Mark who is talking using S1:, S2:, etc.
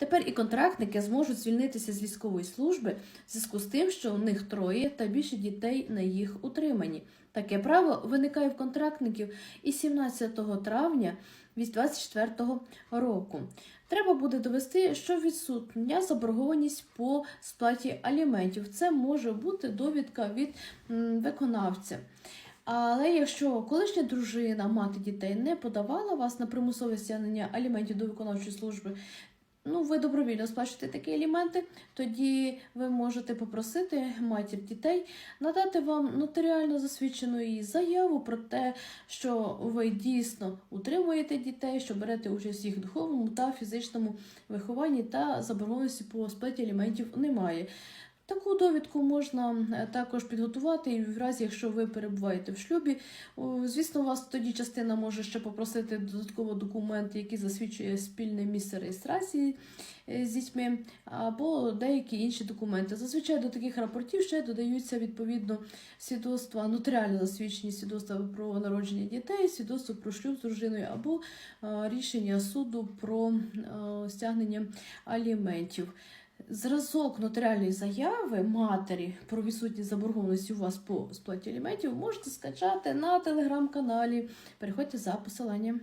S1: Тепер і контрактники зможуть звільнитися з військової служби в зв'язку з тим, що у них троє та більше дітей на їх утриманні. Таке право виникає в контрактників і 17 травня 2024 року. Треба буде довести, що відсутня заборгованість по сплаті аліментів. Це може бути довідка від виконавця. Але якщо колишня дружина, мати дітей не подавала вас на примусове стягнення аліментів до виконавчої служби, ну ви добровільно сплачуєте такі аліменти, тоді ви можете попросити матір дітей надати вам нотаріально засвідчену її заяву про те, що ви дійсно утримуєте дітей, що берете участь в їх духовному та фізичному вихованні та заборгованості по сплаті аліментів немає. Таку довідку можна е, також підготувати, і в разі, якщо ви перебуваєте в шлюбі, звісно, у вас тоді частина може ще попросити додатково документ, який засвідчує спільне місце реєстрації е, з дітьми, або деякі інші документи. Зазвичай до таких рапортів ще додаються відповідно свідоцтва, нотаріально засвідчені свідоцтва про народження дітей, свідоцтво про шлюб з дружиною або е, рішення суду про стягнення аліментів. Зразок нотаріальної заяви матері про відсутність заборгованості у вас по сплаті аліментів можете скачати на телеграм-каналі. Переходьте за посиланням.